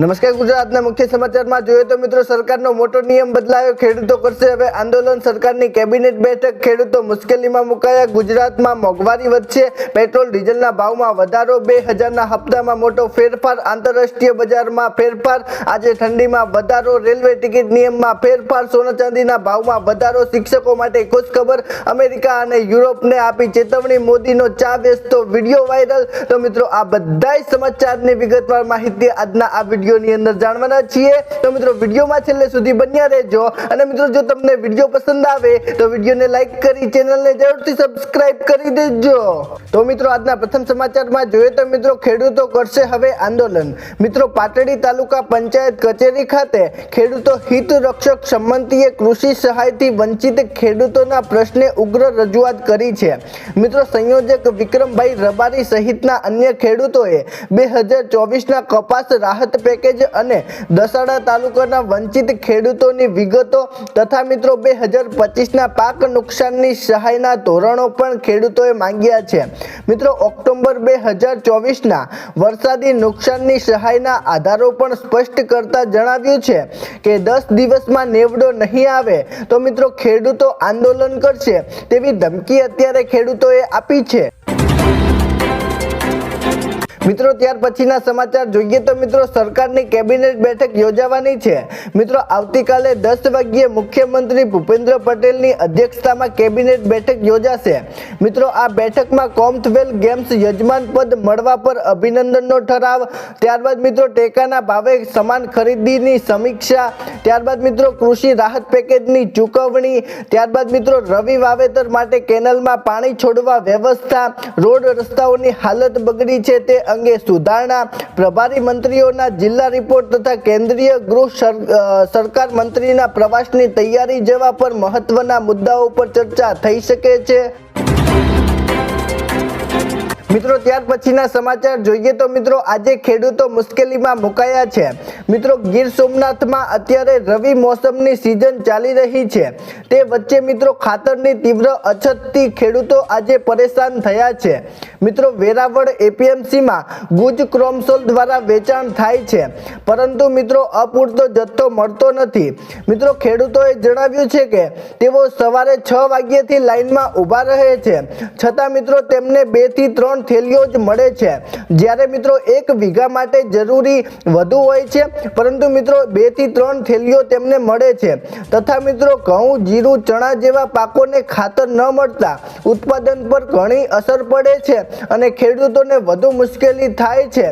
નમસ્કાર ગુજરાતના મુખ્ય સમાચારમાં જોઈએ તો મિત્રો સરકારનો મોટો નિયમ બદલાયો, ખેડૂતો કરશે હવે આંદોલન, સરકારની કેબિનેટ બેઠક, ખેડૂતો મુશ્કેલીમાં મુકાયા, ગુજરાતમાં મોંઘવારી વધશે, પેટ્રોલ, ડીઝલના ભાવમાં વધારો, બે હજારના હપ્તામાં મોટો ફેરફાર, આંતરરાષ્ટ્રીય બજારમાં ફેરફાર, આજે ઠંડીમાં વધારો, રેલવે ટિકિટ નિયમમાં ફેરફાર સોના ચાંદીના ભાવમાં વધારો, શિક્ષકો માટે ખુશખબર, અમેરિકા અને યુરોપને આપી ચેતવણી, મોદીનો ચા વેચતો વીડિયો વાયરલ. તો મિત્રો આ બધાય સમાચારની વિગતવાર માહિતી આજના આ વિડીયોની અંદર જાણવાના છીએ. તો મિત્રો, વિડીયોમાં છેલ્લે સુધી બન્યા રહેજો. અને મિત્રો, જો તમને વીડિયો પસંદ આવે, તો વિડીયોને લાઈક કરી, ચેનલને જરૂરથી સબસ્ક્રાઇબ કરી દેજો. તો મિત્રો, આજના પ્રથમ સમાચારમાં જોઈએ તો મિત્રો, ખેડૂતો કરશે હવે આંદોલન. મિત્રો, પાટડી તાલુકા પંચાયત કચેરી ખાતે ખેડૂતો હિત રક્ષક સંમતિએ કૃષિ સહાયથી વંચિત ખેડૂતોના પ્રશ્ને ઉગ્ર રજૂઆત કરી છે. મિત્રો, સંયોજક વિક્રમભાઈ રબારી સહિતના અન્ય ખેડૂતોએ બે હજાર ચોવીસના કપાસ રાહત પેકેજ અને દસાડા તાલુકાના વંચિત ખેડૂતોની વિગતો તથા મિત્રો બે હજાર પચીસના પાક નુકસાનની સહાયના ધોરણો પણ ખેડૂતોએ માંગ્યા છે. મિત્રો, ઓક્ટોબર બે હજાર ચોવીસના વરસાદી નુકસાનની સહાયના આધારો પણ સ્પષ્ટ કરતા જણાવ્યું છે કે દસ દિવસમાં નેવડો નહીં આવે તો મિત્રો ખેડૂતો આંદોલન કરશે તેવી ધમકી અત્યારે ખેડૂતોએ આપી છે. મિત્રો, ત્યાર પછીના સમાચાર જોઈએ તો મિત્રો, સરકારની કેબિનેટ બેઠક યોજાવાની છે. મિત્રો, આવતીકાલે દસ વાગ્યે મુખ્યમંત્રી ભૂપેન્દ્ર પટેલની અધ્યક્ષતામાં કેબિનેટ બેઠક યોજાશે. મિત્રો, આ બેઠકમાં કોમનવેલ્થ ગેમ્સ યજમાન પદ મળવા પર અભિનંદનનો ઠરાવ, ત્યારબાદ મિત્રો, ટેકાના ભાવે સમાન ખરીદીની સમીક્ષા, ત્યારબાદ મિત્રો, કૃષિ રાહત પેકેજની ચૂકવણી, ત્યારબાદ મિત્રો, રવિ વાવેતર માટે કેનલમાં પાણી છોડવા વ્યવસ્થા, રોડ રસ્તાઓની હાલત બગડી છે તે અંગે સુધારણા પ્રભારી મંત્રીઓના જિલ્લા રિપોર્ટ તથા કેન્દ્રીય ગૃહ સર- સરકાર મંત્રીના પ્રવાસની તૈયારી જેવા પર મહત્વના મુદ્દાઓ પર ચર્ચા થઈ શકે છે. મિત્રો, ત્યાર પછીના સમાચાર જોઈએ તો મિત્રો, આજે ખેડૂતો મુશ્કેલીમાં મુકાયા છે. મિત્રો, ગીર સોમનાથમાં અત્યારે રવિ મોસમની સિઝન ચાલી રહી છે. તે વચ્ચે મિત્રો, ખાતરની તીવ્ર અછતથી ખેડૂતો આજે પરેશાન થયા છે. મિત્રો, વેરાવળ એપીએમસીમાં ગુજ ક્રોમસોલ દ્વારા વેચાણ થાય છે. પરંતુ મિત્રો, અપૂરતો જથ્થો મળતો નથી. મિત્રો, ખેડૂતોએ જણાવ્યું છે કે, તેઓ સવારે છ વાગ્યાથી લાઇનમાં ઊભા રહે છે. છતાં મિત્રો, તેમને બેથી ત્રણ થેલીઓ જ મળે છે. જ્યારે મિત્રો એક વીઘા માટે જરૂરી વધુ હોય છે, પરંતુ મિત્રો બેથી ત્રણ થેલીઓ તેમને મળે છે. તથા મિત્રો ઘઉં, જીરું, ચણા જેવા પાકોને ખાતર ન મળતા ઉત્પાદન પર ઘણી અસર પડે છે અને ખેડૂતોને વધુ મુશ્કેલી થાય છે.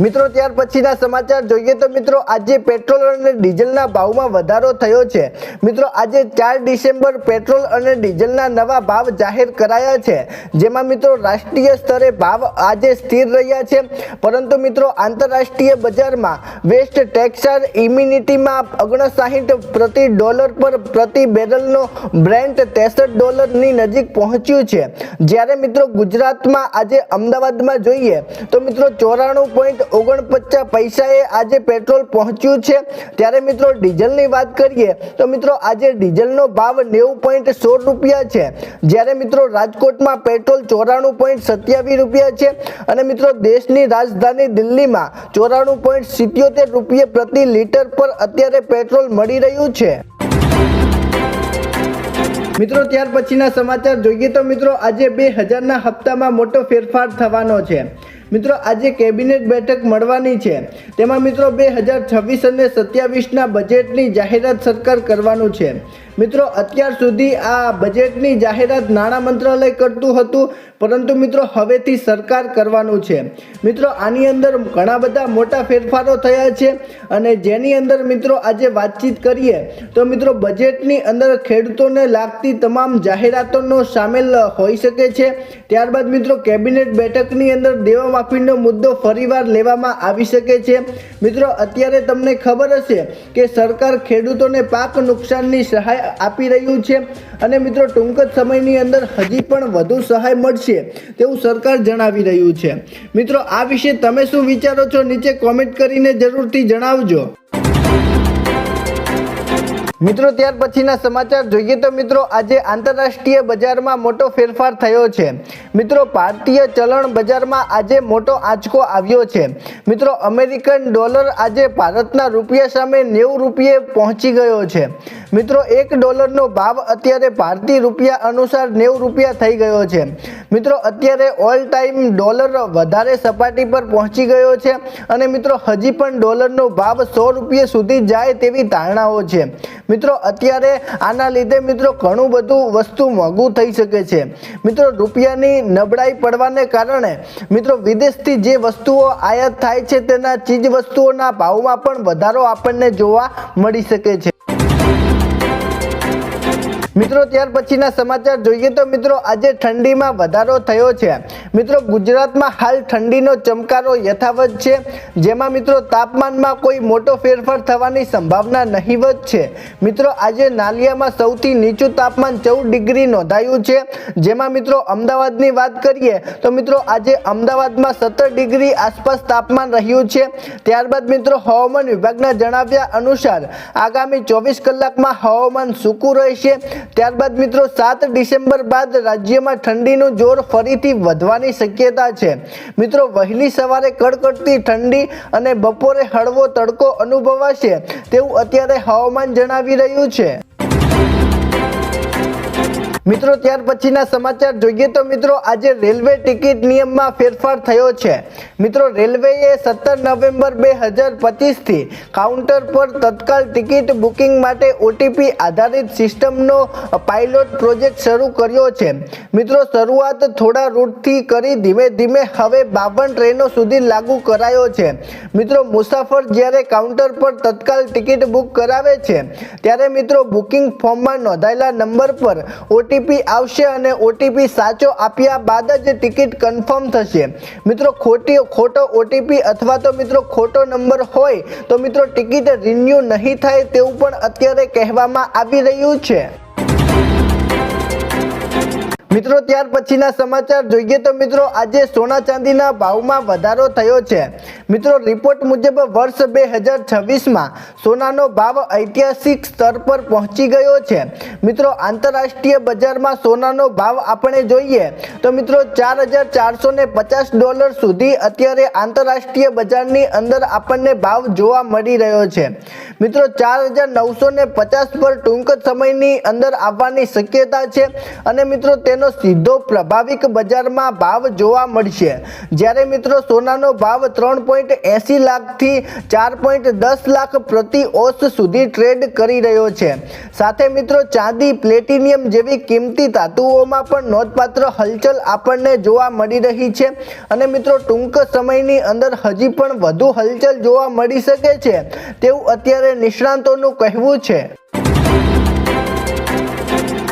મિત્રો, ત્યાર પછીના સમાચાર જોઈએ તો મિત્રો, આજે પેટ્રોલ અને ડીઝલના ભાવમાં વધારો થયો છે. મિત્રો, આજે ચાર ડિસેમ્બર પેટ્રોલ અને ડીઝલના નવા ભાવ જાહેર કરાયા છે. જેમાં મિત્રો, રાષ્ટ્રીય સ્તરે ભાવ આજે સ્થિર રહ્યા છે. પરંતુ મિત્રો, આંતરરાષ્ટ્રીય બજારમાં વેસ્ટ ટેક્સાર ઇમ્યુનિટીમાં ઓગણસાહીઠ પ્રતિ ડોલર પર પ્રતિ બેરલનો બ્રેન્ટ ત્રેસઠ ડોલરની નજીક પહોંચ્યું છે. જ્યારે મિત્રો, ગુજરાતમાં આજે અમદાવાદમાં જોઈએ તો મિત્રો, ચોરાણું પોઈન્ટ ઓગણપચાસ પૈસાએ આજે પેટ્રોલ પહોંચ્યું છે. ત્યારે મિત્રો ડીઝલની વાત કરીએ, તો મિત્રો આજે ડીઝલનો ભાવ નેવું પોઈન્ટ સોળ રૂપિયા છે. જ્યારે મિત્રો રાજકોટમાં પેટ્રોલ ચોરાણું પોઈન્ટ સત્યાવીસ રૂપિયા છે અને મિત્રો દેશની રાજધાની દિલ્હીમાં ચોરાણું પોઈન્ટ સિત્યોતેર રૂપિયા પ્રતિ લીટર પર અત્યારે પેટ્રોલ મળી રહ્યું છે. મિત્રો ત્યાર પછીના સમાચાર જોઈએ તો મિત્રો આજે બે હજારના હપ્તામાં મોટો ફેરફાર થવાનો છે. મિત્રો, આજે કેબિનેટ બેઠક મળવાની છે. તેમાં મિત્રો બે હજાર છવ્વીસ અને સત્યાવીસના બજેટની જાહેરાત સરકાર કરવાનું છે. મિત્રો, અત્યાર સુધી આ બજેટની જાહેરાત નાણાં મંત્રાલય કરતું હતું, પરંતુ મિત્રો, હવેથી સરકાર કરવાનું છે. મિત્રો, આની અંદર ઘણા બધા મોટા ફેરફારો થયા છે અને જેની અંદર મિત્રો, આજે વાતચીત કરીએ, તો મિત્રો બજેટની અંદર ખેડૂતોને લાગતી તમામ જાહેરાતોનો સામેલ હોઈ શકે છે. ત્યારબાદ મિત્રો કેબિનેટ બેઠકની અંદર દેવા માફીનો મુદ્દો ફરીવાર લેવામાં આવી શકે છે. મિત્રો, અત્યારે તમને ખબર હશે કે સરકાર ખેડૂતોને પાક નુકસાનની સહાય આપી રહ્યું છે. અને મિત્રો, ટૂંક જ સમયની અંદર હજી પણ વધુ સહાય મળશે તેવું સરકાર જણાવી રહ્યું છે. મિત્રો, આ વિશે તમે શું વિચારો છો? નીચે કોમેન્ટ કરીને જરૂરથી જણાવજો. મિત્રો, ત્યાર પછીના સમાચાર જોઈએ તો મિત્રો, આજે આંતરરાષ્ટ્રીય બજારમાં મોટો ફેરફાર થયો છે. મિત્રો, ભારતીય ચલણ બજારમાં આજે મોટો આંચકો આવ્યો છે. મિત્રો, અમેરિકન ડોલર આજે ભારતના રૂપિયા સામે નેવું રૂપિયે પહોંચી ગયો છે. મિત્રો, એક ડોલરનો ભાવ અત્યારે ભારતીય રૂપિયા અનુસાર નેવું રૂપિયા થઈ ગયો છે. મિત્રો, અત્યારે ઓલ ટાઈમ ડોલર વધારે સપાટી પર પહોંચી ગયો છે અને મિત્રો, હજી પણ ડોલરનો ભાવ સો રૂપિયા સુધી જાય તેવી ધારણાઓ છે. મિત્રો, અત્યારે આના લીધે મિત્રો ઘણું બધું વસ્તુ મોંઘું થઈ શકે છે. મિત્રો, રૂપિયાની નબળાઈ પડવાને કારણે મિત્રો, વિદેશથી જે વસ્તુઓ આયાત થાય છે, તેના ચીજ વસ્તુઓના ભાવમાં પણ વધારો આપણને જોવા મળી શકે છે. મિત્રો, ત્યાર પછીના સમાચાર જોઈએ તો મિત્રો, આજે ઠંડીમાં વધારો થયો છે. મિત્રો, ગુજરાતમાં હાલ ઠંડીનો ચમકારો યથાવત છે. જેમાં મિત્રો, તાપમાનમાં કોઈ મોટો ફેરફાર થવાની સંભાવના નહીવત છે. મિત્રો, આજે નાલિયામાં સૌથી નીચું તાપમાન ચૌદ ડિગ્રી નોંધાયું છે. જેમાં મિત્રો, અમદાવાદની વાત કરીએ તો મિત્રો, આજે અમદાવાદમાં સત્તર ડિગ્રી આસપાસ તાપમાન રહ્યું છે. ત્યારબાદ મિત્રો, હવામાન વિભાગના જણાવ્યા અનુસાર આગામી ચોવીસ કલાકમાં હવામાન સૂકું રહેશે. ત્યારબાદ મિત્રો, સાત ડિસેમ્બર બાદ રાજ્યમાં ઠંડીનું જોર ફરીથી વધવાની શક્યતા છે. મિત્રો, વહેલી સવારે કડકડતી ઠંડી અને બપોરે હળવો તડકો અનુભવાશે તેવું અત્યારે હવામાન જણાવી રહ્યું છે. મિત્રો, ત્યાર પછીના સમાચાર જોઈએ તો મિત્રો, આજે રેલવે ટિકિટ નિયમમાં ફેરફાર થયો છે. મિત્રો, રેલવેએ સત્તર નવેમ્બર બે હજાર પચીસથી કાઉન્ટર પર તત્કાલ ટિકિટ બુકિંગ માટે ઓટીપી આધારિત સિસ્ટમનો પાયલોટ પ્રોજેક્ટ શરૂ કર્યો છે. મિત્રો, શરૂઆત થોડા રૂટથી કરી ધીમે ધીમે હવે બાવન ટ્રેનો સુધી લાગુ કરાયો છે. મિત્રો, મુસાફર જ્યારે કાઉન્ટર પર તત્કાલ ટિકિટ બુક કરાવે છે, ત્યારે મિત્રો, બુકિંગ ફોર્મમાં નોંધાયેલા નંબર પર ઓટીપી આવશે અને ઓટીપી સાચો આપ્યા બાદ જ ટિકિટ કન્ફર્મ થશે. મિત્રો, ખોટી, ખોટો ઓટીપી અથવા તો મિત્રો ખોટો નંબર હોય, તો મિત્રો ટિકિટ રિન્યુ નહીં થાય તેવું પણ અત્યારે કહેવામાં આવી રહ્યું છે. મિત્રો, ત્યાર પછીના સમાચાર જોઈએ તો મિત્રો, આજે સોના ચાંદીના ભાવમાં વધારો થયો છે. મિત્રો, રિપોર્ટ મુજબ વર્ષ બે હજાર છવ્વીસમાં સોનાનો ભાવ ઐતિહાસિક સ્તર પર પહોંચી ગયો છે. મિત્રો, આંતરરાષ્ટ્રીય બજારમાં સોનાનો ભાવ આપણે જોઈએ તો મિત્રો, ચાર હજાર ચારસો પચાસ ડોલર સુધી અત્યારે આંતરરાષ્ટ્રીય બજારની અંદર આપણને ભાવ જોવા મળી રહ્યો છે. મિત્રો, ચાર હજાર નવસો પચાસ પર ટૂંક સમયની અંદર આવવાની શક્યતા છે. અને મિત્રો, તેનો સીધો પ્રભાવિક બજારમાં ભાવ જોવા મળશે. જ્યારે મિત્રો સોનાનો ભાવ ત્રણ પોઈન્ટ એંસી લાખથી ચાર પોઈન્ટ દસ લાખ પ્રતિ ઓસ સુધી ટ્રેડ કરી રહ્યો છે. સાથે મિત્રો ચાંદી, પ્લેટિનિયમ જેવી કિંમતી ધાતુઓમાં પણ નોંધપાત્ર હલચલ આપણને જોવા મળી રહી છે અને મિત્રો ટૂંક સમયની અંદર હજી પણ વધુ હલચલ જોવા મળી શકે છે. તેવું અત્યારે નિષ્ણાંતોનું કહેવું છે.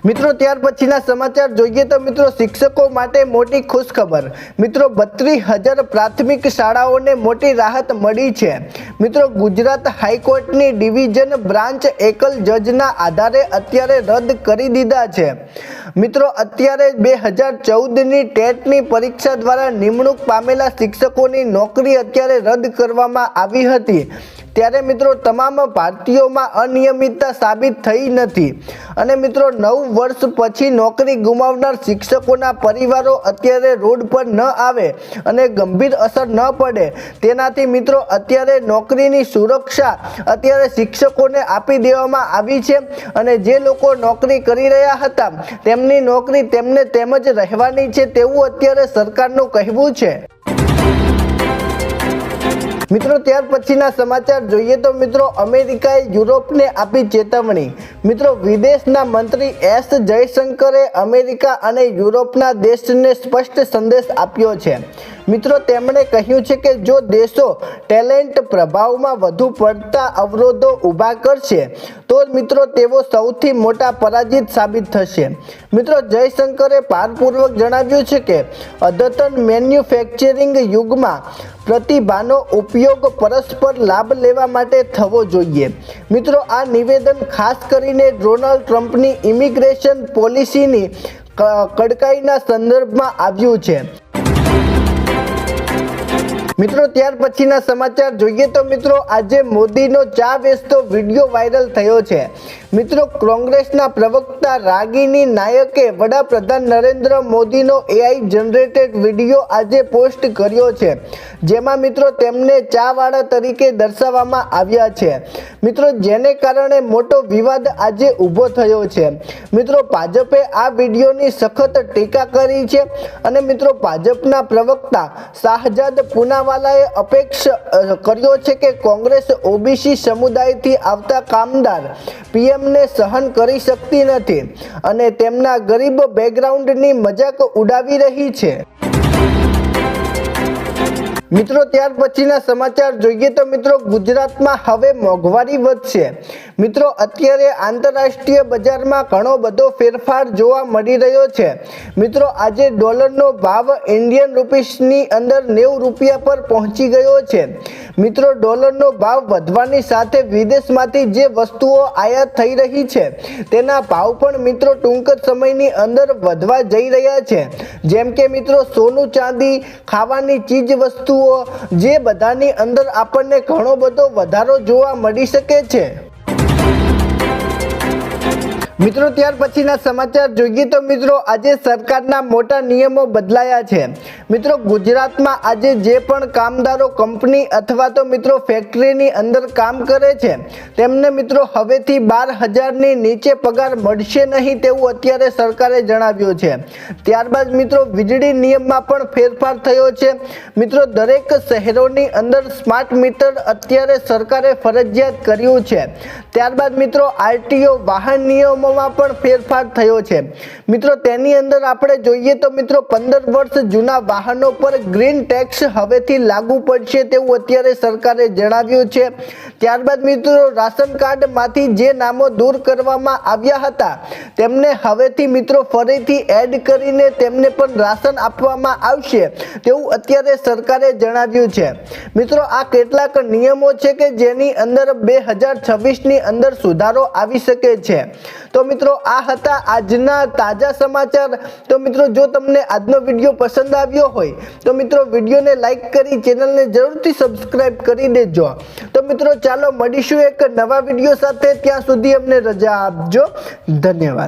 મિત્રો, ત્યાર પછીના સમાચાર જોઈએ તો મિત્રો, શિક્ષકો માટે મોટી ખુશખબર. મિત્રો, બત્રીસ હજાર પ્રાથમિક શાળાઓને મોટી રાહત મળી છે. મિત્રો, ગુજરાત હાઈકોર્ટની ડિવિઝન બ્રાન્ચ એકલ જજના આધારે અત્યારે રદ કરી દીધા છે. મિત્રો, અત્યારે બે હજાર ચૌદની ટેટની પરીક્ષા દ્વારા નિમણૂક પામેલા શિક્ષકોની નોકરી અત્યારે રદ કરવામાં આવી હતી. ત્યારે મિત્રો તમામ ભારતીયોમાં અનિયમિતતા સાબિત થઈ નથી. અને મિત્રો નવ વર્ષ પછી નોકરી ગુમાવનાર શિક્ષકોના પરિવારો અત્યારે રોડ પર ન આવે અને ગંભીર અસર ન પડે. તેનાથી મિત્રો અત્યારે નોકરીની સુરક્ષા અત્યારે શિક્ષકોને આપી દેવામાં આવી છે અને જે લોકો નોકરી કરી રહ્યા હતા, તેમની નોકરી તેમને તેમજ રહેવાની છે તેવું અત્યારે સરકારનું કહેવું છે. મિત્રો, ત્યાર પછીના સમાચાર જોઈએ તો મિત્રો, અમેરિકાએ યુરોપને આપી ચેતવણી. મિત્રો, વિદેશના મંત્રી એસ જયશંકરે અમેરિકા અને યુરોપના દેશને સ્પષ્ટ સંદેશ આપ્યો છે. મિત્રો, તેમણે કહ્યું છે કે જો દેશો ટેલેન્ટ પ્રભાવમાં વધુ પડતા અવરોધો ઊભા કરશે, તો મિત્રો તેઓ સૌથી મોટા પરાજિત સાબિત થશે. મિત્રો, જયશંકરે ભારપૂર્વક જણાવ્યું છે કે, અદ્યતન મેન્યુફેક્ચરિંગ યુગમાં પ્રતિભાનો ઉપયોગ પરસ્પર લાભ લેવા માટે થવો જોઈએ. મિત્રો, આ નિવેદન ખાસ કરીને ડોનાલ્ડ ટ્રમ્પની ઇમિગ્રેશન પોલિસીની કડકાઈના સંદર્ભમાં આવ્યું છે. મિત્રો, ત્યાર પછીના સમાચાર જોઈએ તો મિત્રો, આજે મોદીનો ચા વેચતો વીડિયો વાયરલ થયો છે. મિત્રો, કોંગ્રેસના પ્રવક્તા રાગીની નાયકે વડાપ્રધાન નરેન્દ્ર મોદીનો એઆઈ જનરેટેડ વીડિયો આજે પોસ્ટ કર્યો છે, જેમાં મિત્રો તેમને ચાવાળા તરીકે દર્શાવવામાં આવ્યા છે. મિત્રો, જેને કારણે મોટો વિવાદ આજે ઊભો થયો છે. મિત્રો, ભાજપે આ વિડીયોની સખત ટીકા કરી છે અને મિત્રો, ભાજપના પ્રવક્તા શાહજાદ પૂનાવાલાએ અપેક્ષ કર્યો છે કે કોંગ્રેસ, ઓબીસી સમુદાયથી આવતા કામદાર પીએમને સહન કરી શકતી નથી અને તેમના ગરીબ બેકગ્રાઉન્ડની મજાક ઉડાવી રહી છે. મિત્રો, ત્યાર પછીના સમાચાર જોઈએ તો મિત્રો, ગુજરાતમાં હવે મોંઘવારી વધશે. મિત્રો, અત્યારે આંતરરાષ્ટ્રીય બજારમાં ઘણો બધો ફેરફાર જોવા મળી રહ્યો છે. મિત્રો, આજે ડોલરનો ભાવ ઇન્ડિયન રૂપીસની અંદર નેવું રૂપિયા પર પહોંચી ગયો છે. મિત્રો, ડોલરનો ભાવ વધવાની સાથે વિદેશમાંથી જે વસ્તુઓ આયાત થઈ રહી છે, તેના ભાવ પણ મિત્રો ટૂંક સમયની અંદર વધવા જઈ રહ્યા છે. જેમ કે મિત્રો, સોનું ચાંદી, ખાવાની ચીજ વસ્તુઓ જે બધાની અંદર આપણને ઘણો બધો વધારો જોવા મળી શકે છે. મિત્રો, ત્યાર પછીના સમાચાર જોઈએ તો મિત્રો, આજે સરકારના મોટા નિયમો બદલાયા છે. મિત્રો, ગુજરાતમાં આજે જે પણ કામદારો કંપની અથવા તો મિત્રો ફેક્ટરીની અંદર કામ કરે છે, તેમને મિત્રો હવેથી બાર હજારની નીચે પગાર મળશે નહીં તેવું અત્યારે સરકારે જણાવ્યું છે. ત્યારબાદ મિત્રો, વીજળી નિયમમાં પણ ફેરફાર થયો છે. મિત્રો, દરેક શહેરોની અંદર સ્માર્ટ મીટર અત્યારે સરકારે ફરજિયાત કર્યું છે. ત્યારબાદ મિત્રો, આરટીઓ વાહન નિયમોમાં પણ ફેરફાર થયો છે. મિત્રો, તેની અંદર આપણે જોઈએ તો મિત્રો, પંદર વર્ષ જૂના વાહનો પર ગ્રીન ટેક્સ હવેથી લાગુ પડશે તેવું અત્યારે સરકારે જણાવ્યું છે. ત્યારબાદ મિત્રો, રાશન કાર્ડમાંથી જે નામો દૂર કરવામાં આવ્યા હતા, તેમને હવેથી મિત્રો ફરીથી એડ કરીને તેમને પણ રાશન આપવામાં આવશે તેવું અત્યારે સરકારે જણાવ્યું છે. મિત્રો, આ કેટલાક નિયમો છે કે જેની અંદર બે હજાર છવ્વીસની અંદર સુધારો આવી શકે છે. તો મિત્રો, આ હતા આજના તાજા સમાચાર. તો મિત્રો, જો તમને આજનો વીડિયો પસંદ આવ્યો હોય, તો મિત્રો, વિડીયોને લાઈક કરી ચેનલને જરૂરથી સબસ્ક્રાઈબ કરી દેજો. તો મિત્રો, ચાલો મળીશું એક નવા વીડિયો સાથે. ત્યાં સુધી અમને રજા આપજો. ધન્યવાદ.